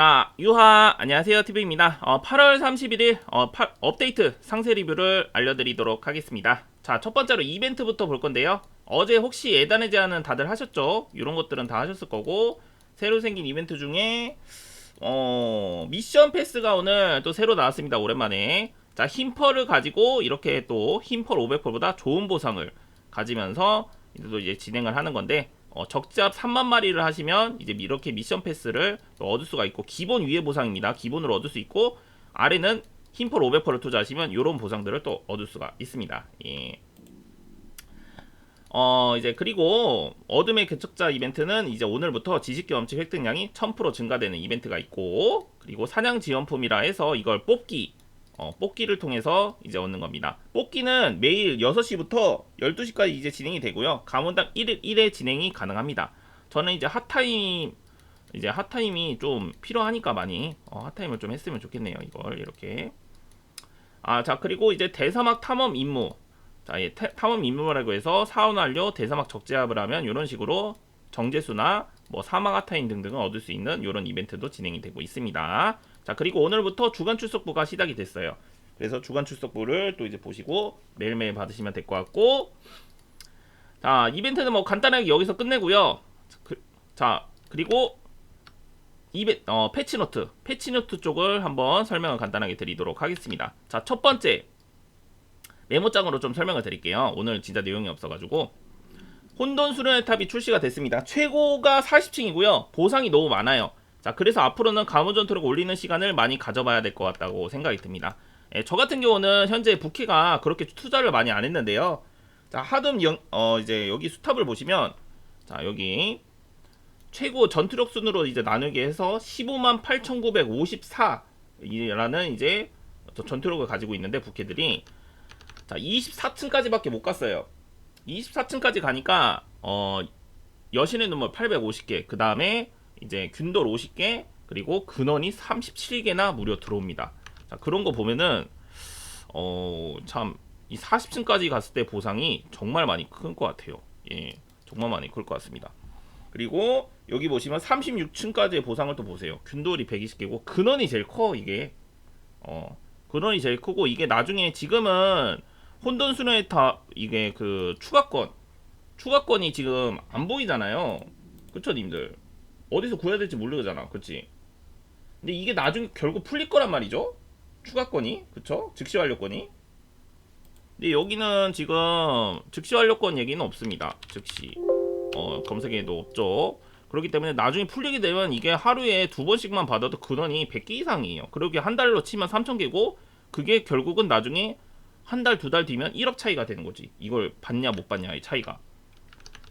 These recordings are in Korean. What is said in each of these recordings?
자, 유하 안녕하세요 TV입니다. 어, 8월 31일 어, 파- 업데이트 상세 리뷰를 알려드리도록 하겠습니다. 자, 첫 번째로 이벤트부터 볼 건데요. 어제 혹시 예단의 제안은 다들 하셨죠? 이런 것들은 다 하셨을 거고 새로 생긴 이벤트 중에 어, 미션 패스가 오늘 또 새로 나왔습니다. 오랜만에. 자, 힘펄을 가지고 이렇게 또 힘펄 500펄보다 좋은 보상을 가지면서 또 이제 진행을 하는 건데 어, 적잡 3만 마리를 하시면 이제 이렇게 미션 패스를 또 얻을 수가 있고 기본 위에 보상입니다. 기본으로 얻을 수 있고 아래는 힘펄 500펄을 투자하시면 이런 보상들을 또 얻을 수가 있습니다. 예. 어 이제 그리고 어둠의 개척자 이벤트는 이제 오늘부터 지식 경험치 획득량이 1000% 증가되는 이벤트가 있고 그리고 사냥 지원품이라 해서 이걸 뽑기 어, 뽑기를 통해서 이제 얻는 겁니다. 뽑기는 매일 6시부터 12시까지 이제 진행이 되고요. 가문당 1일 1회 진행이 가능합니다. 저는 이제 핫타임 이제 핫타임이 좀 필요하니까 많이 어, 핫타임을 좀 했으면 좋겠네요. 이걸 이렇게 아 자 그리고 이제 대사막 탐험 임무 자 예, 태- 탐험 임무라고 해서 사원 완료 대사막 적재합을 하면 이런 식으로 정제수나 뭐 사막 핫타임 등등을 얻을 수 있는 이런 이벤트도 진행이 되고 있습니다. 자 그리고 오늘부터 주간 출석부가 시작이 됐어요. 그래서 주간 출석부를 또 이제 보시고 매일매일 받으시면 될 것 같고 자 이벤트는 뭐 간단하게 여기서 끝내고요. 그, 자 그리고 이벤 어 패치노트 패치노트 쪽을 한번 설명을 간단하게 드리도록 하겠습니다. 자 첫 번째 메모장으로 좀 설명을 드릴게요. 오늘 진짜 내용이 없어가지고 혼돈 수련의 탑이 출시가 됐습니다. 최고가 40층이고요. 보상이 너무 많아요. 자, 그래서 앞으로는 가문 전투력 올리는 시간을 많이 가져봐야 될 것 같다고 생각이 듭니다. 예, 저 같은 경우는 현재 부캐가 그렇게 투자를 많이 안 했는데요. 자, 하둠 영, 어, 이제 여기 수탑을 보시면, 자, 여기 최고 전투력 순으로 이제 나누게 해서 15만 8,954이라는 이제 저 전투력을 가지고 있는데 부캐들이 자, 24층까지밖에 못 갔어요. 24층까지 가니까 어 여신의 눈물 850개, 그 다음에 이제 균돌 50개, 그리고 근원이 37개나 무려 들어옵니다. 자, 그런 거 보면은 어 참 이 40층까지 갔을 때 보상이 정말 많이 큰 것 같아요. 예, 정말 많이 클 것 같습니다. 그리고 여기 보시면 36층까지의 보상을 또 보세요. 균돌이 120개고 근원이 제일 커 이게. 어 근원이 제일 크고 이게 나중에 지금은 혼돈 수련의 다 이게 그 추가권 추가권이 지금 안 보이잖아요. 그쵸 님들 어디서 구해야 될지 모르잖아. 그치? 근데 이게 나중에 결국 풀릴 거란 말이죠. 추가권이 그쵸? 즉시 완료권이. 근데 여기는 지금 즉시 완료권 얘기는 없습니다. 즉시 어, 검색에도 없죠. 그렇기 때문에 나중에 풀리게 되면 이게 하루에 두 번씩만 받아도 근원이 100개 이상이에요. 그러게 한 달로 치면 3,000개고 그게 결국은 나중에 한 달 두 달 뒤면 1억 차이가 되는 거지. 이걸 받냐 못 받냐의 차이가.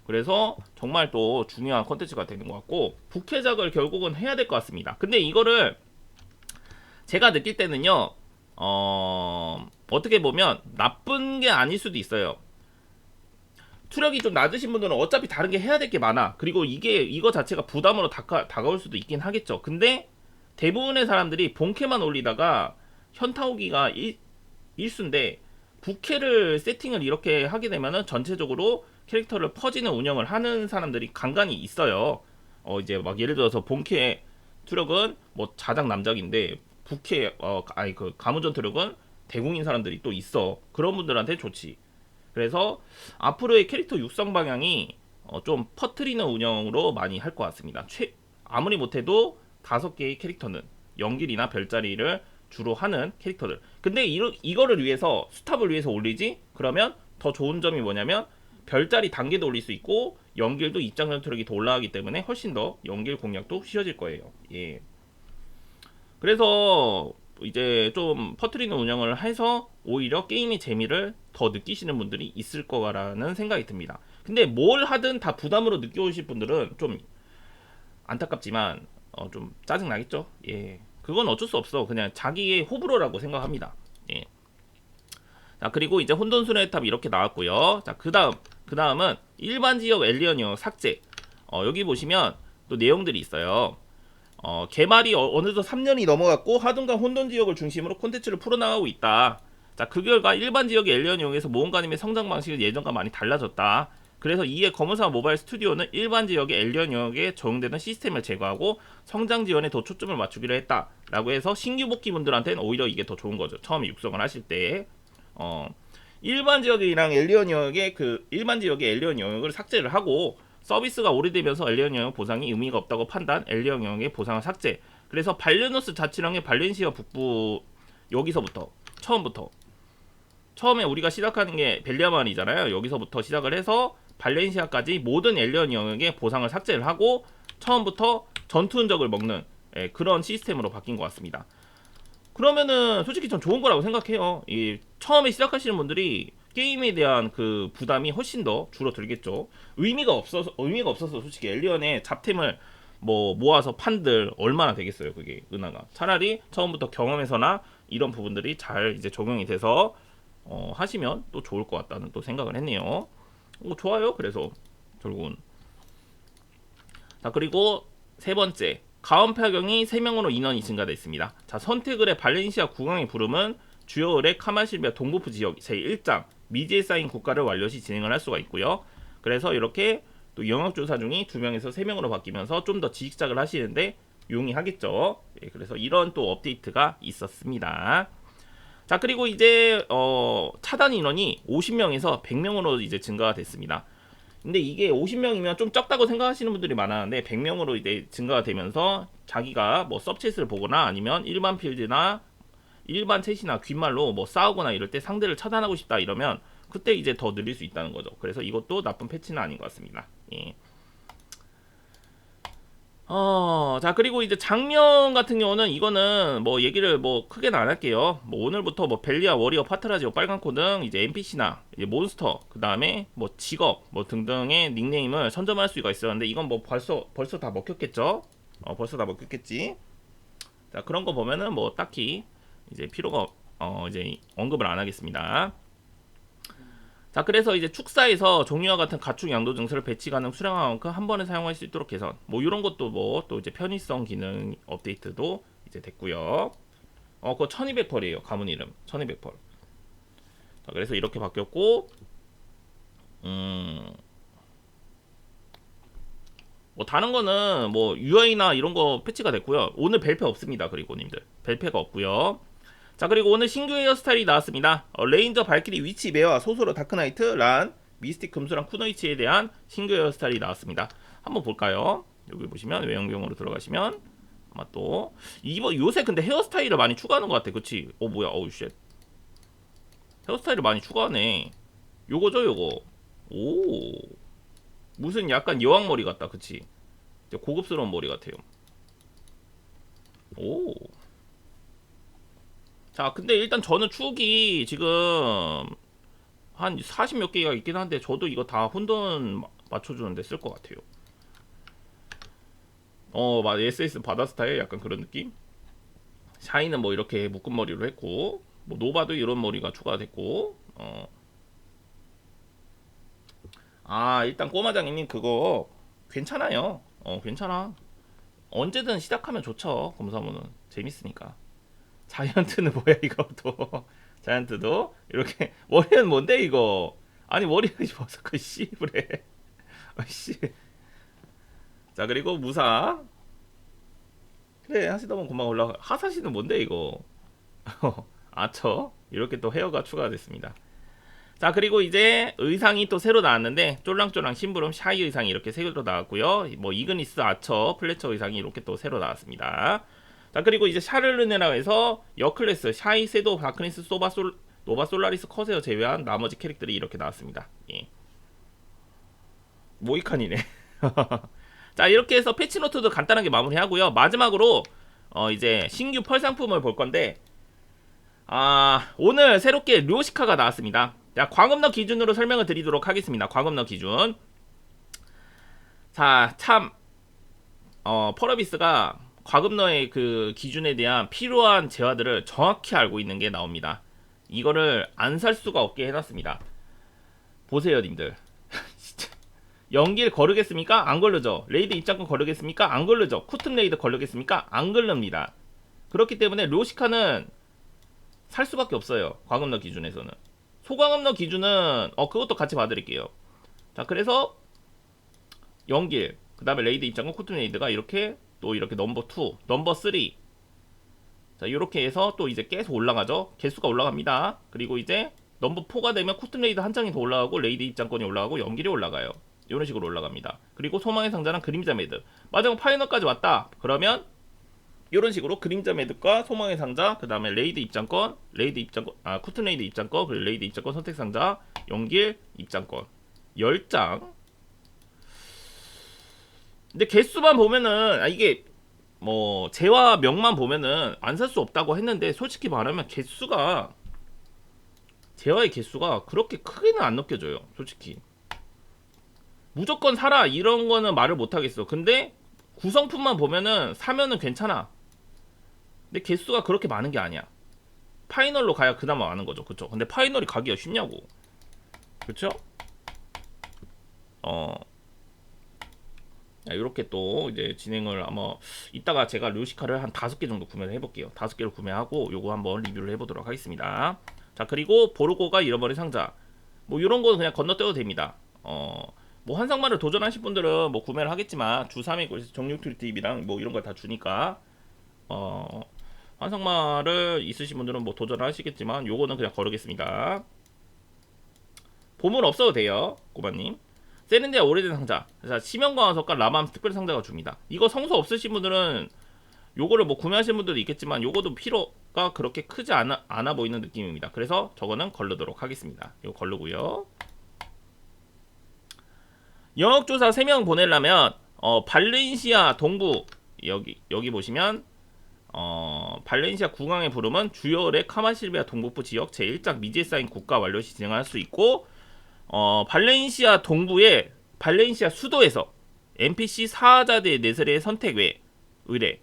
그래서 정말 또 중요한 컨텐츠가 되는 것 같고 부캐작을 결국은 해야 될 것 같습니다. 근데 이거를 제가 느낄 때는요. 어 어떻게 보면 나쁜 게 아닐 수도 있어요. 투력이 좀 낮으신 분들은 어차피 다른 게 해야 될 게 많아. 그리고 이게 이거 자체가 부담으로 다가, 다가올 수도 있긴 하겠죠. 근데 대부분의 사람들이 본캐만 올리다가 현타 오기가 일, 일수인데 부캐를 세팅을 이렇게 하게 되면은 전체적으로 캐릭터를 퍼지는 운영을 하는 사람들이 간간히 있어요. 어 이제 막 예를 들어서 본캐 투력은 뭐 자작 남작인데 부캐 어 아니 그 가무전 투력은 대공인 사람들이 또 있어. 그런 분들한테 좋지. 그래서 앞으로의 캐릭터 육성 방향이 어, 좀 퍼트리는 운영으로 많이 할 것 같습니다. 최 아무리 못해도 다섯 개의 캐릭터는 연길이나 별자리를 주로 하는 캐릭터들. 근데 이, 이거를 위해서 스탑을 위해서 올리지? 그러면 더 좋은 점이 뭐냐면 별자리 단계도 올릴 수 있고 연길도 입장 전투력이 더 올라가기 때문에 훨씬 더 연길 공략도 쉬워질 거예요. 예. 그래서 이제 좀 퍼트리는 운영을 해서 오히려 게임의 재미를 더 느끼시는 분들이 있을 거라는 생각이 듭니다. 근데 뭘 하든 다 부담으로 느껴오실 분들은 좀 안타깝지만 어, 좀 짜증 나겠죠. 예, 그건 어쩔 수 없어. 그냥 자기의 호불호라고 생각합니다. 예. 자 그리고 이제 혼돈순의 탑 이렇게 나왔고요. 자 그 다음 그 다음은 일반 지역 엘리언이요 삭제. 어, 여기 보시면 또 내용들이 있어요. 어, 개발이 어, 어느덧 3년이 넘어갔고 하dun과 혼돈 지역을 중심으로 콘텐츠를 풀어나가고 있다. 자, 그 결과 일반 지역의 엘리언 이용해서 모험가님의 성장 방식은 예전과 많이 달라졌다. 그래서 이에 검은사 모바일 스튜디오는 일반 지역의 엘리언 영역에 적용되는 시스템을 제거하고 성장 지원에 더 초점을 맞추기로 했다 라고 해서 신규 복귀분들한테는 오히려 이게 더 좋은 거죠. 처음에 육성을 하실 때 어, 일반 지역이랑 엘리언 영역의 그 일반 지역의 엘리언 영역을 삭제를 하고 서비스가 오래되면서 엘리언 영역 보상이 의미가 없다고 판단, 엘리언 영역의 보상을 삭제. 그래서 발레노스 자치령의 발렌시아 북부 여기서부터 처음부터 처음에 우리가 시작하는 게 벨리아만이잖아요. 여기서부터 시작을 해서 발렌시아까지 모든 엘리언 영역의 보상을 삭제를 하고 처음부터 전투 흔적을 먹는 예, 그런 시스템으로 바뀐 것 같습니다. 그러면은 솔직히 전 좋은 거라고 생각해요. 이 처음에 시작하시는 분들이 게임에 대한 그 부담이 훨씬 더 줄어들겠죠. 의미가 없어서 의미가 없어서 솔직히 엘리언의 잡템을 뭐 모아서 판들 얼마나 되겠어요. 그게 은하가 차라리 처음부터 경험에서나 이런 부분들이 잘 이제 적용이 돼서 어, 하시면 또 좋을 것 같다는 또 생각을 했네요. 오, 좋아요. 그래서 결국은 자 그리고 세 번째 가온파경이 3명으로 인원이 증가됐습니다. 자 선택을의 발렌시아 국왕의 부름은 주요 을의 카마실비아 동부프 지역 제1장 미지에 쌓인 국가를 완료시 진행을 할 수가 있고요. 그래서 이렇게 또 영역조사 중이 2명에서 3명으로 바뀌면서 좀 더 지식작을 하시는데 용이하겠죠. 예, 그래서 이런 또 업데이트가 있었습니다. 자 그리고 이제 어, 차단 인원이 50명에서 100명으로 이제 증가가 됐습니다. 근데 이게 50명이면 좀 적다고 생각하시는 분들이 많았는데 100명으로 이제 증가가 되면서 자기가 뭐 서브챗을 보거나 아니면 일반 필드나 일반 챗이나 귓말로 뭐 싸우거나 이럴 때 상대를 차단하고 싶다 이러면 그때 이제 더 늘릴 수 있다는 거죠. 그래서 이것도 나쁜 패치는 아닌 것 같습니다. 예. 어, 자, 그리고 이제 장면 같은 경우는 이거는 뭐 얘기를 뭐 크게는 안 할게요. 뭐 오늘부터 뭐 벨리아, 워리어, 파트라지오, 빨간코 등 이제 NPC나 이제 몬스터, 그 다음에 뭐 직업, 뭐 등등의 닉네임을 선점할 수가 있었는데 이건 뭐 벌써, 벌써 다 먹혔겠죠? 어, 벌써 다 먹혔겠지? 자, 그런 거 보면은 뭐 딱히 이제 필요가, 어, 이제 언급을 안 하겠습니다. 자 그래서 이제 축사에서 종류와 같은 가축 양도 증서를 배치 가능 수량화 만큼 한 번에 사용할 수 있도록 개선. 뭐 이런 것도 뭐 또 이제 편의성 기능 업데이트도 이제 됐고요. 어 그거 1200펄이에요 가문 이름. 1200펄 자 그래서 이렇게 바뀌었고 음뭐 다른 거는 뭐 UI나 이런 거 패치가 됐고요. 오늘 벨페 없습니다 그리고 님들. 벨페가 없고요 자 그리고 오늘 신규 헤어스타일이 나왔습니다. 어, 레인저 발키리 위치 매와 소소로 다크나이트 란 미스틱 금수랑 쿠노이치에 대한 신규 헤어스타일이 나왔습니다. 한번 볼까요? 여기 보시면 외형병으로 들어가시면 아마 또 이번 요새 근데 헤어스타일을 많이 추가하는 것 같아. 그치? 어 뭐야? 어우 쉣. 헤어스타일을 많이 추가하네. 요거죠 요거. 오 무슨 약간 여왕머리 같다. 그치? 고급스러운 머리 같아요. 오. 자, 근데 일단 저는 축이 지금 한 40 몇 개가 있긴 한데 저도 이거 다 혼돈 맞춰주는데 쓸 것 같아요. 어, 맞 SS 바다 스타일 약간 그런 느낌? 샤이는 뭐 이렇게 묶은 머리로 했고, 뭐 노바도 이런 머리가 추가됐고, 어. 아, 일단 꼬마장님 그거 괜찮아요. 어, 괜찮아. 언제든 시작하면 좋죠. 검사문은 재밌으니까. 자이언트는 뭐야 이거 또 자이언트도? 이렇게 머리는 뭔데 이거? 아니 머리가 벗어 그 씨부래 아씨. 자 그리고 무사. 그래 보면 금방 올라가. 하사시는 뭔데 이거? 아처? 이렇게 또 헤어가 추가됐습니다. 자 그리고 이제 의상이 또 새로 나왔는데 쫄랑쫄랑 심부름 샤이 의상이 이렇게 새로 나왔고요. 뭐 이그니스 아처 플래처 의상이 이렇게 또 새로 나왔습니다 자 그리고 이제 샤를르네라에서 여클래스 샤이 세도 바크니스 소바 솔 노바 솔라리스 커세어 제외한 나머지 캐릭터들이 이렇게 나왔습니다. 예. 모이칸이네. 자 이렇게 해서 패치노트도 간단하게 마무리하고요. 마지막으로 어 이제 신규 펄 상품을 볼 건데 아 오늘 새롭게 료시카가 나왔습니다. 자 광음너 기준으로 설명을 드리도록 하겠습니다. 광음너 기준. 자참 어 펄어비스가 과금너의 그 기준에 대한 필요한 재화들을 정확히 알고 있는 게 나옵니다. 이거를 안 살 수가 없게 해놨습니다. 보세요, 님들. 진짜. 연길 거르겠습니까? 안 걸르죠. 레이드 입장권 거르겠습니까? 안 걸르죠. 쿠튼 레이드 걸르겠습니까? 안 걸릅니다. 그렇기 때문에 로시카는 살 수밖에 없어요. 과금너 기준에서는. 소광음너 기준은 어 그것도 같이 봐드릴게요. 자 그래서 연길 그 다음에 레이드 입장권 코트레이드가 이렇게 또 이렇게 넘버 2 넘버 3 자 이렇게 해서 또 이제 계속 올라가죠. 개수가 올라갑니다. 그리고 이제 넘버 4가 되면 코튼 레이드 한 장이 더 올라가고 레이드 입장권이 올라가고 연길이 올라가요. 이런 식으로 올라갑니다. 그리고 소망의 상자랑 그림자 매드 마지막 파이널까지 왔다. 그러면 이런 식으로 그림자 매듭과 소망의 상자, 그 다음에 레이드 입장권, 레이드 입장권, 아 쿠튼 레이드 입장권, 그리고 레이드 입장권 선택 상자, 연길 입장권. 10장. 근데 개수만 보면은 아 이게 뭐 재화 명만 보면은 안 살 수 없다고 했는데 솔직히 말하면 개수가 재화의 개수가 그렇게 크게는 안 느껴져요. 솔직히 무조건 사라 이런 거는 말을 못 하겠어. 근데 구성품만 보면은 사면은 괜찮아. 근데 개수가 그렇게 많은 게 아니야. 파이널로 가야 그나마 많은 거죠. 그쵸? 근데 파이널이 가기가 쉽냐고. 그쵸? 어. 이렇게 또 이제 진행을 아마 이따가 제가 루시카를 한 다섯 개 정도 구매를 해볼게요. 다섯 개를 구매하고 요거 한번 리뷰를 해보도록 하겠습니다. 자 그리고 보르고가 잃어버린 상자 뭐 이런 거는 그냥 건너뛰어도 됩니다. 어. 뭐 한상마를 도전하실 분들은 뭐 구매를 하겠지만 주 3회 정육툴 TV랑 뭐 이런 걸 다 주니까 어 한상마를 있으신 분들은 뭐 도전을 하시겠지만 요거는 그냥 거르겠습니다. 보물 없어도 돼요, 꼬마님. 세렌디아 오래된 상자. 자, 치명광화석과 라맘 특별 상자가 줍니다. 이거 성소 없으신 분들은 요거를 뭐 구매하시는 분들도 있겠지만 요거도 필요가 그렇게 크지 않아, 않아 보이는 느낌입니다. 그래서 저거는 걸르도록 하겠습니다. 이거 걸르고요. 영역조사 3명 보내려면 어, 발렌시아 동부 여기 여기 보시면 어, 발렌시아 국왕의 부름은 주열의 카마실베아 동북부 지역 제1장 미지에 쌓인 국가 완료 시 진행할 수 있고 어, 발렌시아 동부의 발렌시아 수도에서 NPC 사하자드의 네세레의 선택 외 의뢰.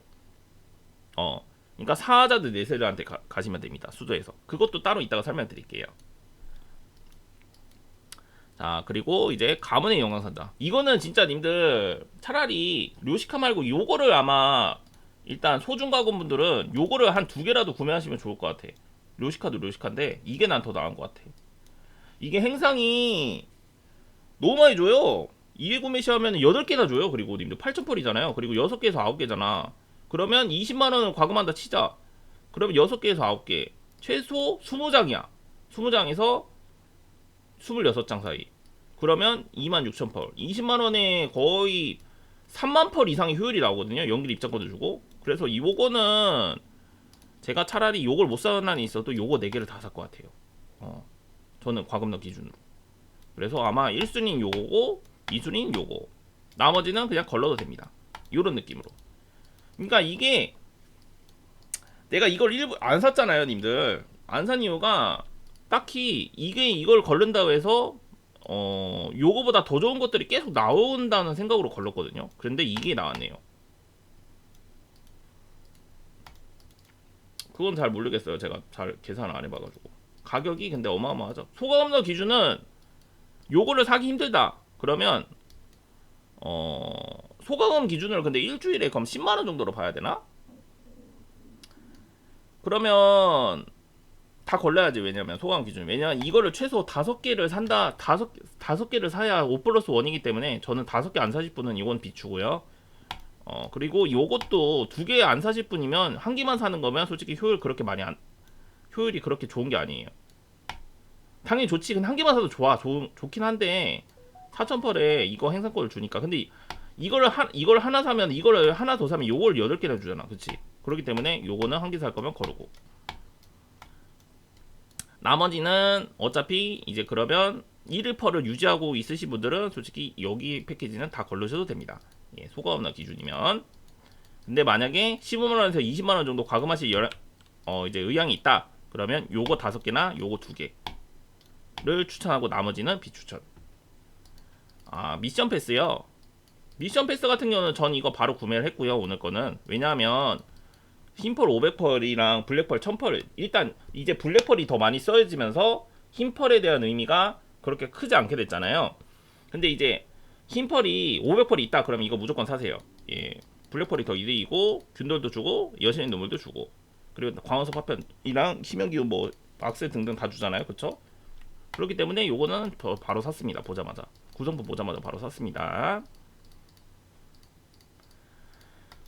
어 그러니까 사하자드 네세르한테 가, 가시면 됩니다. 수도에서. 그것도 따로 이따가 설명드릴게요. 자 그리고 이제 가문의 영광산다. 이거는 진짜 님들 차라리 료시카 말고 요거를 아마 일단 소중 가공분들은 요거를 한 두 개라도 구매하시면 좋을 것 같아. 료시카도 료시카인데 이게 난 더 나은 것 같아 이게 행상이 너무 많이 줘요 2회 구매 시하면 8개나 줘요 그리고 님들 8,000펄이잖아요 그리고 6개에서 9개잖아 그러면 20만원을 과금한다 치자 그러면 6개에서 9개 최소 20장이야 20장에서 26장 사이. 그러면 26,000펄. 20만원에 거의 3만 펄 이상의 효율이 나오거든요. 연길 입장권도 주고. 그래서 이 요거는 제가 차라리 요걸 못 사는 한이 있어도 요거 4개를 다 살 것 같아요. 어. 저는 과금너 기준으로. 그래서 아마 1순위는 요거고 2순위는 요거. 나머지는 그냥 걸러도 됩니다. 요런 느낌으로. 그러니까 이게 내가 이걸 일부 안 샀잖아요, 님들. 안 산 이유가 딱히 이게 이걸 걸른다고 해서 어 요거보다 더 좋은 것들이 계속 나온다는 생각으로 걸렀거든요. 그런데 이게 나왔네요. 그건 잘 모르겠어요. 제가 잘 계산을 안 해봐가지고 가격이 근데 어마어마하죠. 소가음너 기준은 요거를 사기 힘들다. 그러면 어 소가음 기준으로 근데 일주일에 그럼 10만 원 정도로 봐야 되나? 그러면 다 걸려야지 왜냐면 소강 기준 왜냐면 이거를 최소 다섯 개를 산다 다섯 다섯 개를 사야 5 플러스 1이기 때문에 저는 다섯 개 안 사실 분은 이건 비추고요 어 그리고 요것도 두 개 안 사실 분이면 한 개만 사는 거면 솔직히 효율 그렇게 많이 안 효율이 그렇게 좋은 게 아니에요. 당연히 좋지. 근데 한 개만 사도 좋아. 좋, 좋긴 한데 4,000펄에 이거 행상권을 주니까. 근데 이- 이거를 한 이걸 하나 사면 이거를 하나 더 사면 요걸 8개나 주잖아. 그치? 그렇기 때문에 요거는 한 개 살 거면 거르고. 나머지는 어차피 이제 그러면 1일퍼를 유지하고 있으신 분들은 솔직히 여기 패키지는 다 걸르셔도 됩니다. 예, 소가업나 기준이면. 근데 만약에 15만원에서 20만원 정도 과금하실 열, 어, 이제 의향이 있다. 그러면 요거 다섯 개나 요거 두 개를 추천하고 나머지는 비추천. 아, 미션 패스요. 미션 패스 같은 경우는 전 이거 바로 구매를 했고요. 오늘 거는. 왜냐하면 흰펄 500펄이랑 블랙펄 1000펄 일단 이제 블랙펄이 더 많이 써지면서 흰펄에 대한 의미가 그렇게 크지 않게 됐잖아요. 근데 이제 흰펄이 500펄이 있다 그러면 이거 무조건 사세요. 예. 블랙펄이 더 이득이고 균돌도 주고 여신의 눈물도 주고 그리고 광원석 파편이랑 희명기운 뭐 악세 등등 다 주잖아요. 그쵸? 그렇기 때문에 요거는 바- 바로 샀습니다. 보자마자 구성품 보자마자 바로 샀습니다.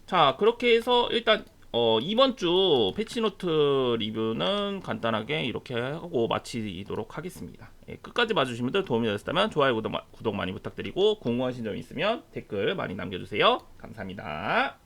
자 그렇게 해서 일단 어, 이번 주 패치노트 리뷰는 간단하게 이렇게 하고 마치도록 하겠습니다. 예, 끝까지 분들 도움이 되셨다면 좋아요 구독, 마- 구독 많이 부탁드리고 궁금하신 점 있으면 댓글 많이 남겨주세요. 감사합니다.